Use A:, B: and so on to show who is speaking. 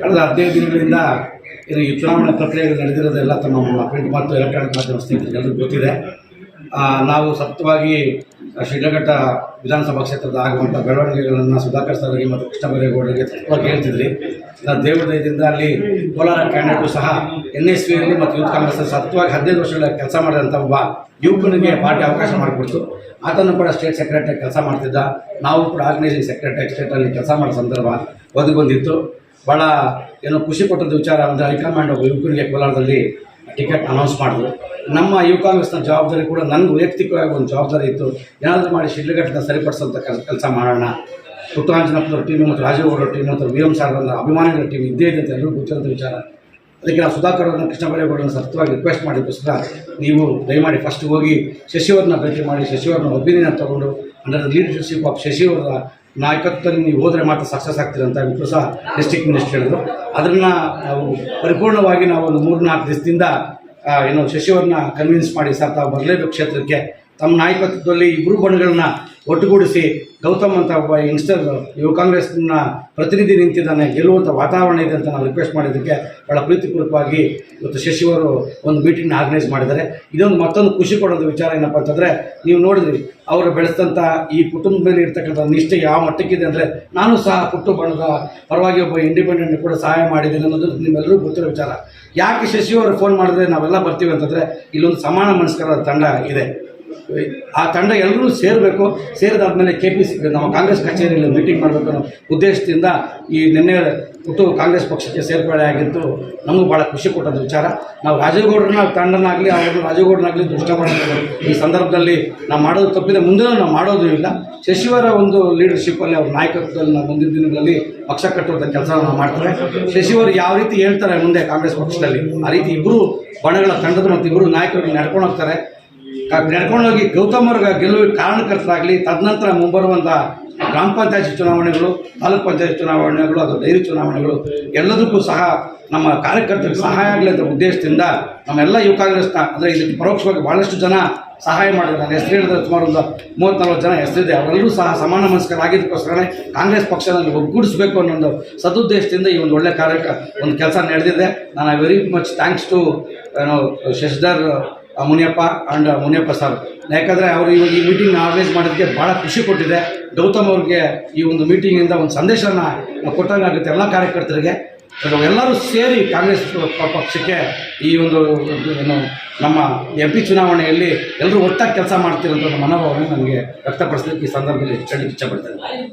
A: ಕಳೆದ ಹದಿನೈದು ದಿನಗಳಿಂದ ಇದು ಈ ಚುನಾವಣೆ ಪ್ರಕ್ರಿಯೆಗಳು ನಡೆದಿರೋದೆಲ್ಲ ತಮ್ಮ ಪ್ರಿಂಟ್ ಮತ್ತು ಎಲೆಕ್ಟ್ರಾನಿಕ್ ಮಾಧ್ಯಮ ಎಲ್ಲರಿಗೂ ಗೊತ್ತಿದೆ. ನಾವು ಸತತವಾಗಿ ಶ್ರೀರಂಗಟ್ಟ ವಿಧಾನಸಭಾ ಕ್ಷೇತ್ರದ ಆಗುವಂಥ ಬೆಳವಣಿಗೆಗಳನ್ನು ಸುಧಾಕರ್ ಸರ್ಗೆ ಮತ್ತು ಕೃಷ್ಣ ಬೈರೇಗೌಡರಿಗೆ ಸತತವಾಗಿ ಹೇಳ್ತಿದ್ರಿ ನಾನು ದೇವರ ಅಲ್ಲಿ ಕೋಲಾರ ಕ್ಯಾಂಡಿಡೇಟು ಸಹ ಎನ್ ಎಸ್ ವಿಯಲ್ಲಿ ಮತ್ತು ಯೂತ್ ಕಾಂಗ್ರೆಸ್ ಸತತವಾಗಿ ಹದಿನೈದು ವರ್ಷಗಳ ಕೆಲಸ ಮಾಡಿದಂಥ ಒಬ್ಬ ಯುವಕನಿಗೆ ಪಾರ್ಟಿ ಅವಕಾಶ ಮಾಡಿಕೊಡ್ತು. ಆತನು ಕೂಡ ಸ್ಟೇಟ್ ಸೆಕ್ರೆಟರಿ ಕೆಲಸ ಮಾಡ್ತಿದ್ದ. ನಾವು ಕೂಡ ಆರ್ಗನೈಸಿಂಗ್ ಸೆಕ್ರೆಟರಿ ಸ್ಟೇಟಲ್ಲಿ ಕೆಲಸ ಮಾಡೋ ಸಂದರ್ಭ ಒದಗಿ ಬಂದಿತ್ತು ಭಾಳ ಏನೋ ಖುಷಿ ಕೊಟ್ಟದ್ದು ವಿಚಾರ ಅಂದರೆ ಹೈಕಮಾಂಡ್ ಒಬ್ಬ ಯುವಕರಿಗೆ ಕೋಲಾರದಲ್ಲಿ ಟಿಕೆಟ್ ಅನೌನ್ಸ್ ಮಾಡಿದ್ರು. ನಮ್ಮ ಯುವ ಕಾಂಗ್ರೆಸ್ನ ಜವಾಬ್ದಾರಿ ಕೂಡ ನನಗೆ ವೈಯಕ್ತಿಕವಾಗಿ ಒಂದು ಜವಾಬ್ದಾರಿ ಇತ್ತು. ಏನಾದರೂ ಮಾಡಿ ಶಿಡ್ಲಘಟ್ಟನ ಸರಿಪಡಿಸೋಂಥ ಕೆಲಸ ಮಾಡೋಣ. ಪುಟ್ಟರಾಂಜನಪ್ಪನವ್ರ ಟೀಮು ಮತ್ತು ರಾಜೀವ್ಗೌಡರ ಟೀಮ್ ಮತ್ತು ವಿ ಎಂ ಸಾರ್ಗಳ ಅಭಿಮಾನಿಗಳ ಟೀಮ್ ಇದ್ದೇ ಇದೆ ಅಂತ ಎಲ್ಲರೂ ಗೊತ್ತಿರೋದ ವಿಚಾರ. ಅದಕ್ಕೆ ನಾವು ಸುಧಾಕರ್ ಅವ್ರನ್ನ ಕೃಷ್ಣ ಬೈರೇಗೌಡರನ್ನ ರಿಕ್ವೆಸ್ಟ್ ಮಾಡಿದ್ದಕ್ಕೋಸ್ಕರ ನೀವು ದಯಮಾಡಿ ಫಸ್ಟ್ ಹೋಗಿ ಶಶಿವರನ್ನ ಭೇಟಿ ಮಾಡಿ ಶಶಿವರನ್ನ ಒಪಿನಿಯನ್ ತಗೊಂಡು, ಅಂದರೆ ಲೀಡರ್ಶಿಪ್ ಆಫ್ ಶಶಿಯವರ ನಾಯಕತ್ವದಲ್ಲಿ ನೀವು ಹೋದರೆ ಮಾತ್ರ ಸಕ್ಸಸ್ ಆಗ್ತೀರ ಅಂತ ಸಹ ಡಿಸ್ಟಿಕ್ ಮಿನಿಸ್ಟರ್ ಹೇಳಿದ್ರು. ಅದನ್ನು ನಾವು ಪರಿಪೂರ್ಣವಾಗಿ ನಾವು ಒಂದು ಮೂರು ನಾಲ್ಕು ದಿವಸದಿಂದ ಏನು ಶಶಿಯವರನ್ನ ಕನ್ವಿನ್ಸ್ ಮಾಡಿ ಸರ್, ತಾವು ಬರಲೇಬೇಕು ಕ್ಷೇತ್ರಕ್ಕೆ. ತಮ್ಮ ನಾಯಕತ್ವದಲ್ಲಿ ಇಬ್ಬರು ಬಣಗಳನ್ನ ಒಟ್ಟುಗೂಡಿಸಿ ಗೌತಮ್ ಅಂತ ಒಬ್ಬ ಯಂಗ್ಸ್ಟರ್ ಯುವ ಕಾಂಗ್ರೆಸ್ನ ಪ್ರತಿನಿಧಿ ನಿಂತಿದ್ದಾನೆ ಗೆಲ್ಲುವಂಥ ವಾತಾವರಣ ಇದೆ ಅಂತ ನಾನು ರಿಕ್ವೆಸ್ಟ್ ಮಾಡಿದ್ದಕ್ಕೆ ಭಾಳ ಪ್ರೀತಿಪೂರ್ವಕವಾಗಿ ಇವತ್ತು ಶಶಿಯವರು ಒಂದು ಮೀಟಿಂಗ್ನ ಆರ್ಗನೈಸ್ ಮಾಡಿದ್ದಾರೆ. ಇದೊಂದು ಮತ್ತೊಂದು ಖುಷಿ ಕೊಡೋದು ವಿಚಾರ ಏನಪ್ಪ ಅಂತಂದರೆ, ನೀವು ನೋಡಿದ್ರಿ, ಅವರು ಬೆಳೆಸಿದಂಥ ಈ ಕುಟುಂಬದಲ್ಲಿ ಇರ್ತಕ್ಕಂಥ ನಿಷ್ಠೆ ಯಾವ ಮಟ್ಟಕ್ಕಿದೆ ಅಂದರೆ, ನಾನು ಸಹ ಪುಟ್ಟು ಬಣದ ಪರವಾಗಿ ಒಬ್ಬ ಇಂಡಿಪೆಂಡೆಂಟ್ ಕೂಡ ಸಹಾಯ ಮಾಡಿದ್ದೀನಿ ಅನ್ನೋದು ನಿಮ್ಮೆಲ್ಲರೂ ಗೊತ್ತಿರೋ ವಿಚಾರ. ಯಾಕೆ ಶಶಿಯವರು ಫೋನ್ ಮಾಡಿದ್ರೆ ನಾವೆಲ್ಲ ಬರ್ತೀವಿ ಅಂತಂದರೆ, ಇಲ್ಲೊಂದು ಸಮಾನ ಮನಸ್ಕರ ತಂಡ ಇದೆ. ಆ ತಂಡ ಎಲ್ಲರೂ ಸೇರಬೇಕು. ಸೇರಿದಾದ್ಮೇಲೆ ಕೆ ಪಿ ಸಿ ನಮ್ಮ ಕಾಂಗ್ರೆಸ್ ಕಚೇರಿಯಲ್ಲಿ ಮೀಟಿಂಗ್ ಮಾಡಬೇಕು ಅನ್ನೋ ಉದ್ದೇಶದಿಂದ ಈ ನಿನ್ನೆ ಹುಟ್ಟು ಕಾಂಗ್ರೆಸ್ ಪಕ್ಷಕ್ಕೆ ಸೇರ್ಪಡೆ ಆಗಿದ್ದು ನಮಗೂ ಭಾಳ ಖುಷಿ ಕೊಟ್ಟದ್ದು ವಿಚಾರ. ನಾವು ರಾಜೇಗೌಡರನ್ನ ತಂಡನಾಗಲಿ ಅವರು ರಾಜೇಗೌಡನಾಗಲಿ ದುಷ್ಟ ಮಾಡೋದು ಈ ಸಂದರ್ಭದಲ್ಲಿ ನಾವು ಮಾಡೋದು ತಪ್ಪಿದೆ. ಮುಂದೆ ನಾವು ಮಾಡೋದು ಇಲ್ಲ. ಶಶಿವರ ಒಂದು ಲೀಡರ್ಶಿಪ್ಪಲ್ಲಿ ಅವ್ರ ನಾಯಕತ್ವದಲ್ಲಿ ನಾವು ಮುಂದಿನ ದಿನಗಳಲ್ಲಿ ಪಕ್ಷ ಕಟ್ಟುವಂಥ ಕೆಲಸ ನಾವು ಮಾಡ್ತಾರೆ. ಶಶಿವರು ಯಾವ ರೀತಿ ಹೇಳ್ತಾರೆ ಮುಂದೆ ಕಾಂಗ್ರೆಸ್ ಪಕ್ಷದಲ್ಲಿ, ಆ ರೀತಿ ಇಬ್ಬರು ಬಣಗಳ ತಂಡದ ಮತ್ತು ಇಬ್ಬರು ನಾಯಕರು ನಡ್ಕೊಂಡು ಹೋಗ್ತಾರೆ. ನಡ್ಕೊಂಡೋಗಿ ಗೌತಮ್ ಅವ್ರಿಗೆ ಗೆಲುವಿಗೆ ಕಾರಣಕರ್ತರಾಗಲಿ, ತದನಂತರ ಮುಂಬರುವಂಥ ಗ್ರಾಮ ಪಂಚಾಯತ್ ಚುನಾವಣೆಗಳು, ತಾಲೂಕ್ ಪಂಚಾಯತ್ ಚುನಾವಣೆಗಳು ಅಥವಾ ಡೈರಿ ಚುನಾವಣೆಗಳು, ಎಲ್ಲದಕ್ಕೂ ಸಹ ನಮ್ಮ ಕಾರ್ಯಕರ್ತರಿಗೆ ಸಹಾಯ ಆಗಲಿ ಅಂತ ಉದ್ದೇಶದಿಂದ ನಮ್ಮೆಲ್ಲ ಯುವ ಕಾಂಗ್ರೆಸ್ನ, ಅಂದರೆ ಇದಕ್ಕೆ ಪರೋಕ್ಷವಾಗಿ ಭಾಳಷ್ಟು ಜನ ಸಹಾಯ ಮಾಡಿದ್ರು ನಾನು ಹೆಸರು ಹೇಳಿದ್ರೆ ಸುಮಾರು ಒಂದು ಮೂವತ್ತು ನಲ್ವತ್ತು ಜನ ಹೆಸರಿದೆ ಅವರೆಲ್ಲರೂ ಸಹ ಸಮಾನ ಮನಸ್ಕರಾಗಿದ್ದಕ್ಕೋಸ್ಕರನೇ ಕಾಂಗ್ರೆಸ್ ಪಕ್ಷದಲ್ಲಿ ಒಗ್ಗೂಡಿಸಬೇಕು ಅನ್ನೋ ಒಂದು ಸದುದ್ದೇಶದಿಂದ ಈ ಒಂದು ಒಳ್ಳೆ ಕಾರ್ಯ ಒಂದು ಕೆಲಸ ನಡೆದಿದೆ. ನಾನು very much thanks to Shashidhar Muniyappa and Muniyappa sir ಯಾಕಂದರೆ ಅವರು ಇವಾಗ ಈ ಮೀಟಿಂಗ್ ಆರ್ಗನೈಸ್ ಮಾಡೋದಕ್ಕೆ ಭಾಳ ಖುಷಿ ಕೊಟ್ಟಿದೆ. ಗೌತಮ್ ಅವ್ರಿಗೆ ಈ ಒಂದು ಮೀಟಿಂಗಿಂದ ಒಂದು ಸಂದೇಶನ ಕೊಟ್ಟಂಗಾಗುತ್ತೆ ಎಲ್ಲ ಕಾರ್ಯಕರ್ತರಿಗೆ. ಅದು ಎಲ್ಲರೂ ಸೇರಿ ಕಾಂಗ್ರೆಸ್ ಪಕ್ಷಕ್ಕೆ ಈ ಒಂದು, ಏನು, ನಮ್ಮ ಎಂ ಪಿ ಚುನಾವಣೆಯಲ್ಲಿ ಎಲ್ಲರೂ ಒಟ್ಟಾಗಿ ಕೆಲಸ ಮಾಡ್ತೀರಂತ ಮನೋಭಾವನೆ ನನಗೆ ವ್ಯಕ್ತಪಡಿಸಲಿಕ್ಕೆ ಈ ಸಂದರ್ಭದಲ್ಲಿ ಹೇಳಲಿಕ್ಕೆ ಇಷ್ಟಪಡ್ತೇನೆ